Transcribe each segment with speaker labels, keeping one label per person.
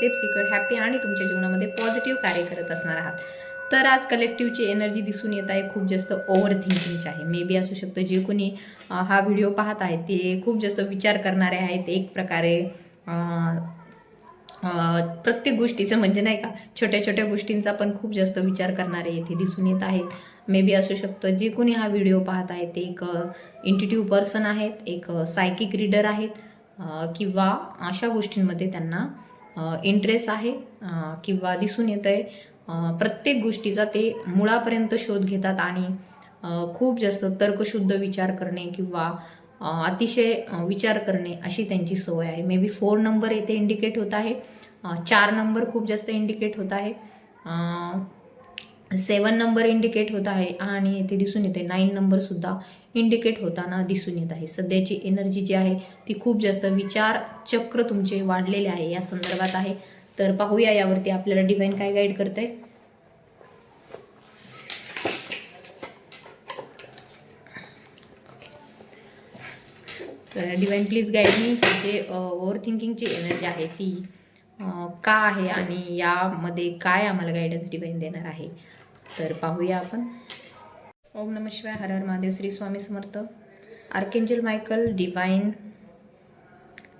Speaker 1: Safe secure happy आणि तुमच्या जीवनामध्ये पॉझिटिव्ह कार्य करत असणार आहात. तर आज कलेक्टिव्हची एनर्जी दिसून येत आहे. खूप जास्त ओव्हर थिंकिंगची आहे. मे बी असू शकतं जे कोणी हा व्हिडिओ पाहत आहेत ते खूप जास्त विचार करणारे आहेत. एक प्रकारे प्रत्येक गोष्टीचं म्हणजे नाही का छोट्या छोट्या गोष्टींचा पण खूप जास्त विचार करणारे येथे दिसून येत आहेत. मे बी असू शकतं जे कोणी हा व्हिडिओ पाहत आहेत ते एक इंटिट्यूव पर्सन आहेत एक सायकिक रीडर आहेत किंवा अशा गोष्टींमध्ये त्यांना इंटरेस्ट आहे किंवा दिसून येतं आहे प्रत्येक गोष्टीचा ते मुळापर्यंत शोध घेतात आणि खूप जास्त तर्कशुद्ध विचार करणे किंवा अतिशय विचार करणे अशी त्यांची सवय आहे. मे बी फोर नंबर येथे इंडिकेट होत आहे. चार नंबर खूप जास्त इंडिकेट होत आहे. सेवन नंबर इंडिकेट होत आहे आणि येथे दिसून येते. नाईन नंबरसुद्धा इंडिकेट होताना दिसून येत आहे. सध्याची एनर्जी जी आहे ती खूप जास्त विचार चक्र तुमचे वाढलेले आहे या संदर्भात आहे. तर पाहूया यावरती आपल्याला डिवाईन काय गाईड करते तर डिवाईन प्लीज गाईड मी जे ओव्हर थिंकिंगची एनर्जी आहे ती. का आहे आणि यामध्ये काय आम्हाला गायडन्स डिवाईन देणार आहे? तर पाहूया आपण. ओम नम शिवाय हर हर Mahadev Shri Swami Samarth. Archangel Michael divine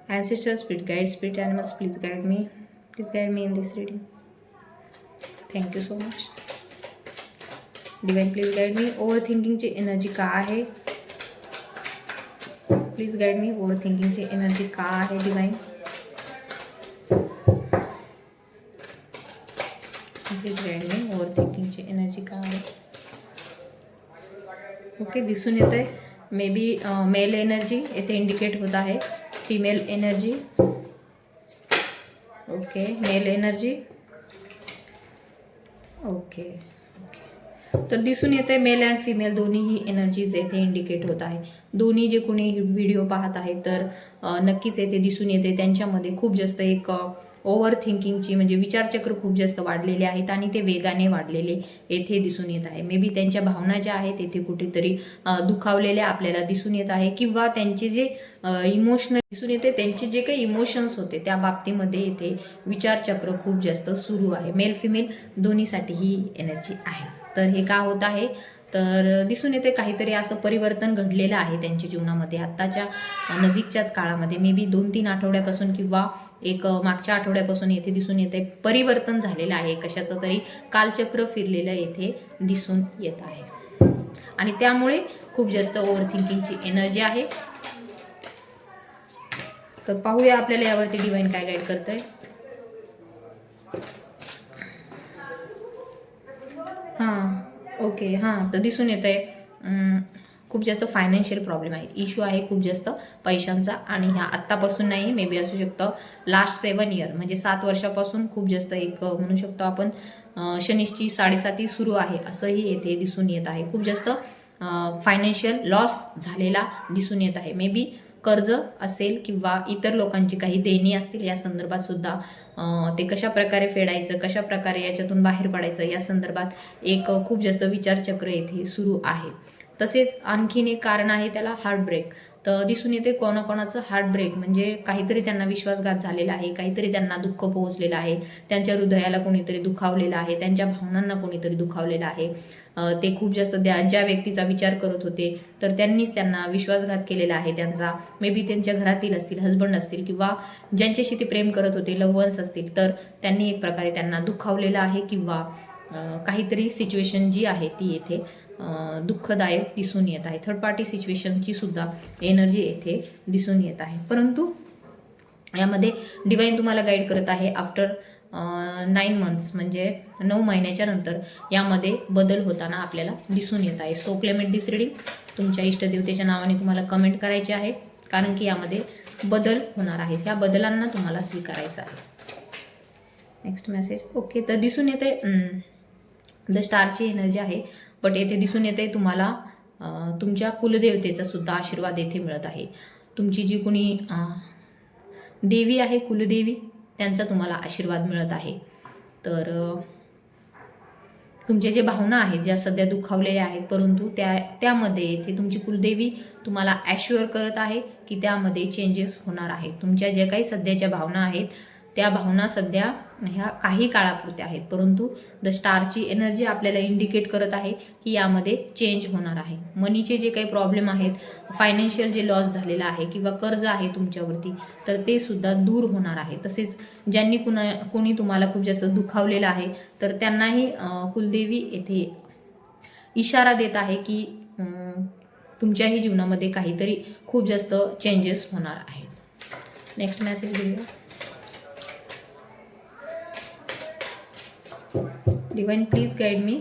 Speaker 1: ancestor speed guide speed animals please guide me please guide me in this reading thank you so much divine please guide me over थिंकिंगची energy का आहे? Please guide me over थिंकिंगची energy का आहे divine is guide over थिंकिंगची energy का आहे? Okay दिसून येत आहे मे बी मेल एनर्जी येथे इंडिकेट होत आहे. Female energy okay male energy okay okay तर दिसून येत आहे मेल अँड फिमेल दोन्हीही एनर्जीज येथे इंडिकेट होत आहे. दोन्ही जे कोणी व्हिडिओ पाहत आहे तर नक्कीच येथे दिसून येते त्यांच्यामध्ये खूप जास्त एक ओव्हर थिंकिंगची म्हणजे विचारचक्र खूप जास्त वाढलेले आहेत आणि ते वेगाने वाढलेले येथे दिसून येत आहे. मे बी त्यांच्या भावना ज्या आहेत येथे कुठेतरी दुखावलेल्या आपल्याला दिसून येत आहे किंवा त्यांचे जे इमोशनल दिसून येते त्यांचे जे काही इमोशन्स होते त्या बाबतीमध्ये येथे विचारचक्र खूप जास्त सुरू आहे. मेल फिमेल दोन्हीसाठी ही एनर्जी आहे. तर हे का होत आहे? तर दिसून येते काहीतरी असं परिवर्तन घडलेलं आहे त्यांच्या जीवनामध्ये. आत्ताच्या नजीकच्याच काळामध्ये मे बी दोन तीन आठवड्यापासून किंवा एक मागच्या आठवड्यापासून येथे दिसून येते परिवर्तन झालेलं आहे. कशाचं तरी कालचक्र फिरलेलं येथे दिसून येत आहे. आणि त्यामुळे खूप जास्त ओव्हर थिंकिंगची एनर्जी आहे. तर पाहूया आपल्याला यावरती डिवाईन काय गाईड करतंय. हां. ओके हां तर दिसून येत आहे खूप जास्त फायनान्शियल प्रॉब्लेम आहे. इश्यू आहे खूप जास्त पैशांचा आणि ह्या आत्तापासून नाही मे बी असू शकतं. लास्ट सेवन इयर म्हणजे सात वर्षापासून खूप जास्त एक म्हणू शकतो आपण अ, साडेसाती सुरू आहे असंही येथे दिसून येत आहे. खूप जास्त फायनान्शियल लॉस झालेला दिसून येत आहे. मे बी कर्ज असेल किंवा इतर लोकांची काही देणी असतील या संदर्भात सुद्धा ते कशा प्रकारे फेडायचं कशा प्रकारे याच्यातून बाहेर पडायचं या संदर्भात एक खूप जास्त विचारचक्र येथे सुरू आहे. तसेच आणखीन एक कारण आहे त्याला हार्टब्रेक तर दिसून येते कोणाकोणाचं हार्ट ब्रेक म्हणजे काहीतरी त्यांना विश्वासघात झालेला आहे काहीतरी त्यांना दुःख पोहोचलेलं आहे. त्यांच्या हृदयाला कोणीतरी दुखावलेलं आहे त्यांच्या भावनांना कोणीतरी दुखावलेलं आहे. ते खूप जास्त त्या ज्या व्यक्तीचा विचार करत होते तर त्यांनीच त्यांना विश्वासघात केलेला आहे त्यांचा. मे बी त्यांच्या घरातील असतील हजबंड असतील किंवा ज्यांच्याशी ते प्रेम करत होते लव्हन्स असतील तर त्यांनी एक प्रकारे त्यांना दुखावलेलं आहे किंवा काहीतरी सिच्युएशन जी आहे ती येथे दुःखदायक दिसून येत आहे. थर्ड पार्टी सिच्युएशनची सुद्धा एनर्जी येथे दिसून येत आहे. परंतु यामध्ये डिवाईन तुम्हाला गाईड करत आहे आफ्टर नाईन मंथ्स म्हणजे नऊ महिन्याच्या नंतर यामध्ये बदल होताना आपल्याला दिसून येत आहे. सो क्लेमेंट दिस रिडिंग तुमच्या इष्टदेवतेच्या नावाने तुम्हाला कमेंट करायचे आहे कारण की यामध्ये बदल होणार आहेत ह्या बदलांना तुम्हाला स्वीकारायचं आहे. नेक्स्ट मेसेज ओके तर दिसून येते द स्टारची एनर्जी आहे बट येथे दिसून येते तुम्हाला तुमच्या कुलदेवतेचा सुद्धा आशीर्वाद येथे मिळत आहे. तुमची जी कोणी देवी आहे कुलदेवी त्यांचा तुम्हाला आशीर्वाद मिळत आहे. तर तुमच्या जे भावना आहेत ज्या सध्या दुखावलेल्या आहेत परंतु त्या त्यामध्ये येथे तुमची कुलदेवी तुम्हाला ॲश्युअर करत आहे की त्यामध्ये चेंजेस होणार आहेत. तुमच्या ज्या काही सध्याच्या भावना आहेत त्या भावना सध्या ह्या काही काळापुरत्या आहेत. परंतु द स्टारची एनर्जी आपल्याला इंडिकेट करत आहे की यामध्ये चेंज होणार आहे. मनीचे जे काही प्रॉब्लेम आहेत फायनान्शियल जे लॉस झालेला आहे किंवा कर्ज आहे तुमच्यावरती तर ते सुद्धा दूर होणार आहे. तसेच ज्यांनी कुणा कोणी तुम्हाला खूप जास्त दुखावलेलं आहे तर त्यांनाही कुलदेवी येथे इशारा देत आहे की तुमच्याही जीवनामध्ये काहीतरी खूप जास्त चेंजेस होणार आहेत. नेक्स्ट मेसेज घेऊया divine please guide me.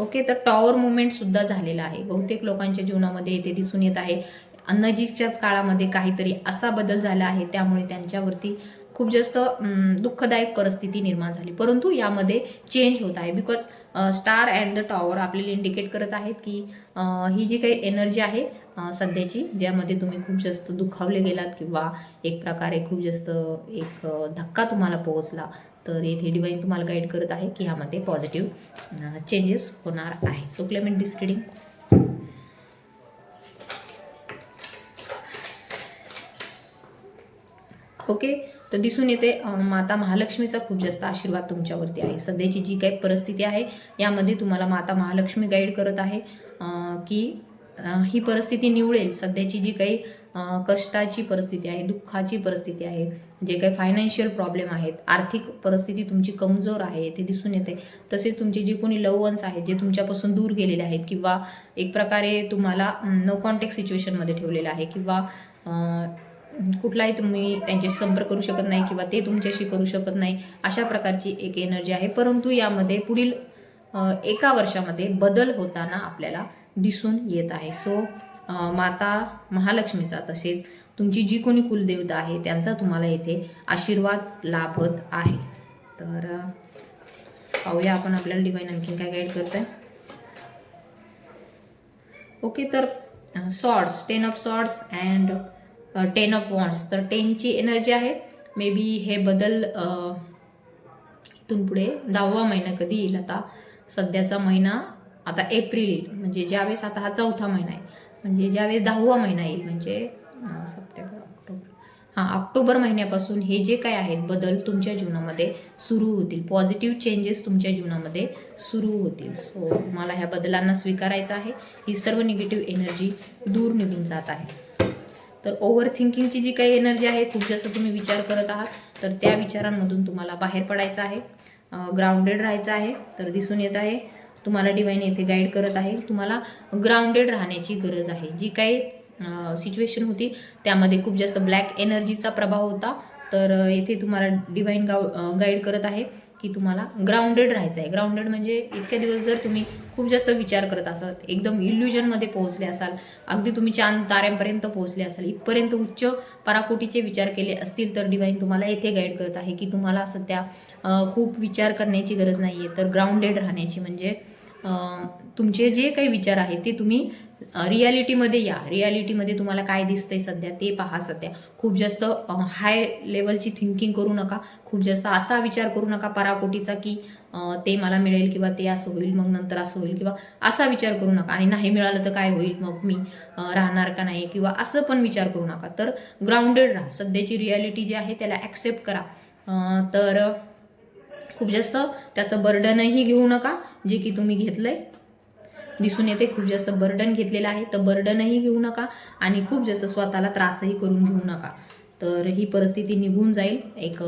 Speaker 1: Okay तर टॉवर मुवमेंटसुद्धा झालेला आहे. बहुतेक लोकांच्या जीवनामध्ये येथे दिसून येत आहे. नजीकच्याच काळामध्ये काहीतरी असा बदल झाला आहे त्यामुळे त्यांच्यावरती खूप जास्त दुःखदायक परिस्थिती निर्माण झाली. परंतु यामध्ये चेंज होत आहे. Because star and the tower आपल्याला इंडिकेट करत आहेत की ही जी काही एनर्जी आहे सध्याची ज्यामध्ये तुम्ही खूप जास्त दुखावले गेलात किंवा एक प्रकारे खूप जास्त एक धक्का तुम्हाला पोहोचला तर येथे डिवाईन तुम्हाला गाईड करत आहे की ह्यामध्ये पॉझिटिव्ह चेंजेस होणार आहे. So claim it this reading okay तर दिसून येते माता महालक्ष्मीचा खूप जास्त आशीर्वाद तुमच्यावरती आहे. सध्याची जी काही परिस्थिती आहे यामध्ये तुम्हाला माता महालक्ष्मी गाईड करत आहे अं, की ही परिस्थिती निवळेल. सध्याची जी काही कष्टाची परिस्थिती आहे दुःखाची परिस्थिती आहे जे काही फायनान्शियल प्रॉब्लेम आहेत आर्थिक परिस्थिती तुमची कमजोर आहे ते दिसून येते. तसेच तुमचे जे कोणी लव आहेत जे तुमच्यापासून दूर गेलेले आहेत किंवा एक प्रकारे तुम्हाला नो कॉन्टॅक्ट सिच्युएशनमध्ये ठेवलेलं आहे किंवा कुठलाही तुम्ही त्यांच्याशी संपर्क करू शकत नाही किंवा ते तुमच्याशी करू शकत नाही अशा प्रकारची एक एनर्जी आहे. परंतु यामध्ये पुढील एका वर्षामध्ये बदल होताना आपल्याला दिसून येत आहे. सो माता महालक्ष्मीचा तसेच तुमची जी कोणी कुलदेवता आहे त्यांचा तुम्हाला येथे आशीर्वाद लाभत आहे. तर पाहूया आपण आपल्याला डिवाईन आणखीन काय गाईड करत आहे ओके तर swords ten of swords and ten of wands तर टेनची एनर्जी आहे. मे बी हे बदल इथून पुढे दहावा महिना कधी येईल आता? सध्याचा महिना आता एप्रिल येईल. म्हणजे ज्यावेळेस आता हा चौथा महिना आहे. म्हणजे ज्यावेळेस दहावा महिना येईल म्हणजे सप्टेंबर ऑक्टोबर. हां ऑक्टोबर महिन्यापासून हे जे काय आहेत बदल तुमच्या जीवनामध्ये सुरू होतील. पॉझिटिव्ह चेंजेस तुमच्या जीवनामध्ये सुरू होतील. सो तुम्हाला ह्या बदलांना स्वीकारायचं आहे. ही सर्व निगेटिव्ह एनर्जी दूर निघून जात आहे. तर ओव्हर थिंकिंगची जी काही एनर्जी आहे खूप जास्त तुम्ही विचार करत आहात तर त्या विचारांमधून तुम्हाला बाहेर पडायचं आहे. ग्राउंडेड राहायचं आहे तर दिसून येत आहे. तुम्हाला डिवाईन येथे गाईड करत आहे. तुम्हाला ग्राउंडेड राहण्याची गरज आहे. जी काही सिच्युएशन होती त्यामध्ये खूप जास्त ब्लॅक एनर्जीचा प्रभाव होता. तर येथे तुम्हाला डिवाईन गाव गाईड करत आहे की तुम्हाला ग्राउंडेड राहायचं आहे. ग्राउंडेड म्हणजे इतक्या दिवस जर तुम्ही खूप जास्त विचार करत असाल एकदम इल्युजनमध्ये पोहोचले असाल अगदी तुम्ही चांद ताऱ्यांपर्यंत पोहोचले असाल इथपर्यंत उच्च पराकोटीचे विचार केले असतील तर डिवाईन तुम्हाला येथे गाईड करत आहे की तुम्हाला सध्या खूप विचार करण्याची गरज नाही आहे तर ग्राउंडेड राहण्याची म्हणजे तुमचे जे काही विचार आहेत ते तुम्ही रियालिटीमध्ये या. रियालिटीमध्ये तुम्हाला काय दिसतंय सध्या ते पहा सध्या. खूप जास्त हाय लेवलची थिंकिंग करू नका. खूप जास्त असा विचार करू नका पराकोटीचा की ते मला मिळेल किंवा ते असं होईल मग नंतर असं होईल किंवा असा विचार करू नका. आणि नाही मिळालं तर काय होईल मग मी राहणार का नाही किंवा असं पण विचार करू नका. तर ग्राउंडेड राहा. सध्याची रियालिटी जी आहे त्याला ॲक्सेप्ट करा. तर खूप जास्त त्याचं बर्डनही घेऊ नका जे की तुम्ही घेतलं आहे दिसून येते खूप जास्त बर्डन घेतलेलं आहे तर बर्डनही घेऊ नका आणि खूप जास्त स्वतःला त्रासही करून घेऊ नका. तर ही परिस्थिती निघून जाईल. एक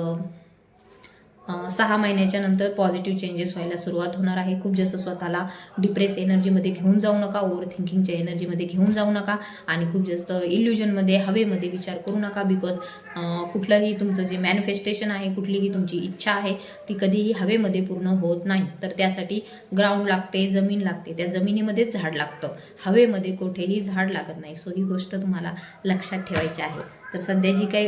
Speaker 1: सहा महिन्याच्या नंतर पॉझिटिव्ह चेंजेस व्हायला सुरुवात होणार आहे. खूप जास्त स्वतःला डिप्रेस एनर्जीमध्ये घेऊन जाऊ नका ओव्हर थिंकिंगच्या एनर्जीमध्ये घेऊन जाऊ नका आणि खूप जास्त इल्युजनमध्ये हवेमध्ये विचार करू नका बिकॉज कुठलंही तुमचं जे मॅनिफेस्टेशन आहे कुठलीही तुमची इच्छा आहे ती कधीही हवेमध्ये पूर्ण होत नाही. तर त्यासाठी ग्राउंड लागते जमीन लागते. त्या जमिनीमध्येच झाड लागतं. हवेमध्ये कुठेही झाड लागत नाही. सो ही गोष्ट तुम्हाला लक्षात ठेवायची आहे. तर सध्या जी काही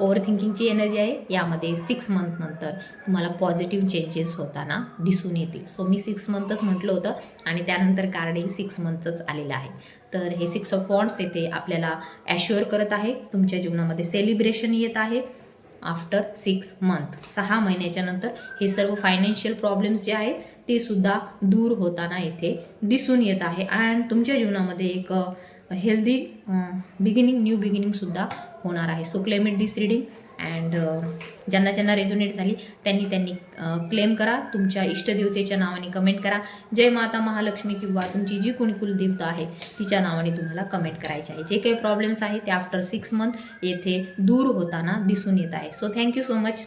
Speaker 1: ओव्हर थिंकिंगची एनर्जी आहे. यामध्ये सिक्स मंथ नंतर तुम्हाला पॉझिटिव्ह चेंजेस होताना दिसून येतील. सो मी सिक्स मंथच म्हटलं होतं आणि त्यानंतर कार्डही सिक्स मंथच आलेलं आहे. तर हे सिक्स ऑफ वॉन्ड्स येथे आपल्याला ॲश्युअर करत आहे. तुमच्या जीवनामध्ये सेलिब्रेशन येत आहे. आफ्टर सिक्स मंथ सहा महिन्याच्या नंतर हे सर्व फायनान्शियल प्रॉब्लेम्स जे आहेत ते सुद्धा दूर होताना येथे दिसून येत आहे. अँड तुमच्या जीवनामध्ये एक हेल्दी बिगिनिंग न्यू बिगिनिंग सुद्धा होणार आहे. So claim it this reading and ज्यांना ज्यांना रेझोनेट झाली त्यांनी त्यांनी uh, क्लेम करा. तुमच्या इष्टदेवतेच्या नावाने कमेंट करा. जय माता महालक्ष्मी किंवा तुमची जी कोणी कुलदेवता आहे तिच्या नावाने तुम्हाला कमेंट करायचे आहे. जे काही प्रॉब्लेम्स आहे ते आफ्टर सिक्स मंथ येथे दूर होताना दिसून येत आहे. So thank you so much